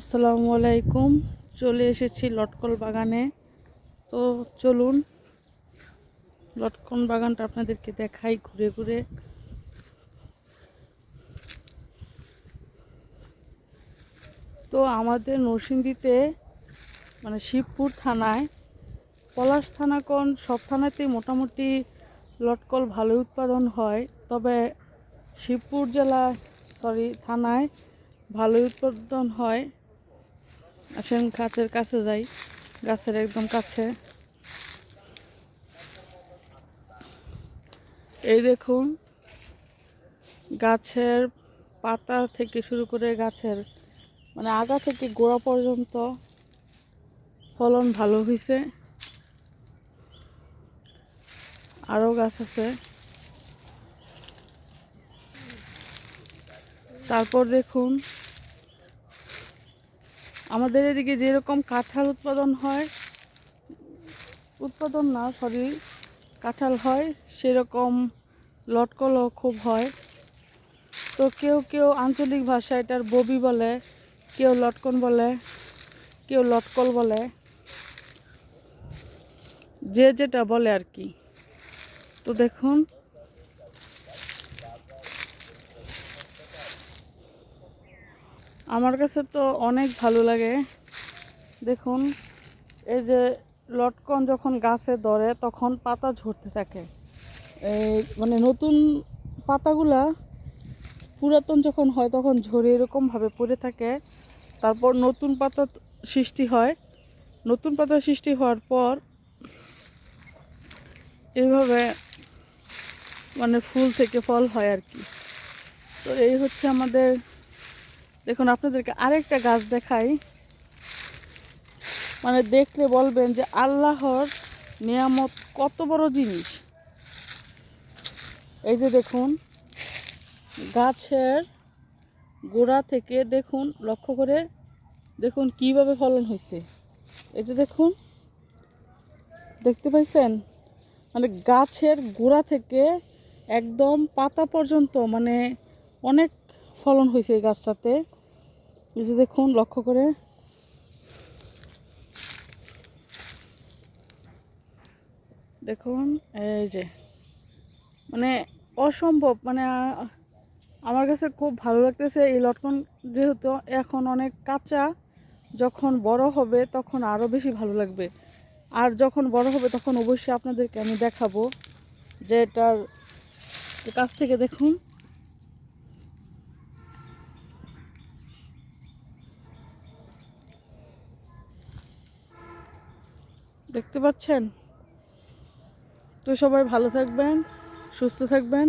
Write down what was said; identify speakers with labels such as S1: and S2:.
S1: আসসালামু আলাইকুম। চলে এসেছি লটকল বাগানে। তো চলুন লটকন বাগানটা আপনাদেরকে দেখাই ঘুরে ঘুরে। তো আমাদের নরসিংদীতে মানে শিবপুর থানায়, পলাশ থানা কোন, সব থানাতেই মোটামুটি লটকল ভালো উৎপাদন হয়। তবে শিবপুর জেলা সরি থানায় ভালো উৎপাদন হয়। আসেন গাছের কাছে যাই। গাছের একদম কাছে। এই দেখুন, গাছের পাতা থেকে শুরু করে গাছের মানে আগা থেকে গোড়া পর্যন্ত ফলন ভালো হয়েছে আরও গাছ আছে। তারপর দেখুন আমাদের এদিকে যেরকম কাঁঠাল উৎপাদন হয়, উৎপাদন না সরি কাঁঠাল হয়, সেরকম লটকলও খুব হয়। তো কেউ কেউ আঞ্চলিক ভাষায় এটার ববি বলে, কেউ লটকন বলে, কেউ লটকল বলে, যে যেটা বলে আর কি। তো দেখুন আমার কাছে তো অনেক ভালো লাগে। দেখুন, এই যে লটকন যখন গাছে ধরে, তখন পাতা ঝরতে থাকে। এই মানে নতুন পাতাগুলা পুরাতন যখন হয়, তখন ঝরে এরকমভাবে পড়ে থাকে। তারপর নতুন পাতা সৃষ্টি হয়। নতুন পাতা সৃষ্টি হওয়ার পর এইভাবে মানে ফুল থেকে ফল হয় আর কি। তো এই হচ্ছে আমাদের দেখুন, আপনাদেরকে আরেকটা গাছ দেখাই। মানে দেখলে বলবেন যে আল্লাহর নিয়ামত কত বড় জিনিস। এই যে দেখুন, গাছের গোড়া থেকে দেখুন, লক্ষ্য করে দেখুন কীভাবে ফলন হয়েছে। এই যে দেখুন, দেখতে পাইছেন? মানে গাছের গোড়া থেকে একদম পাতা পর্যন্ত মানে অনেক ফলন হয়েছে এই গাছটাতে। এই যে দেখুন, লক্ষ্য করে। দেখুন, এই যে। মানে অসম্ভব মানে আমার কাছে খুব ভালো লাগতেছে এই লটকন, যেহেতু এখন অনেক কাঁচা, যখন বড় হবে তখন আরও বেশি ভালো লাগবে। আর যখন বড় হবে তখন অবশ্যই আপনাদেরকে আমি দেখাবো যে এটার কাছ থেকে দেখুন। দেখতে পাচ্ছেন? তো সবাই ভালো থাকবেন সুস্থ থাকবেন।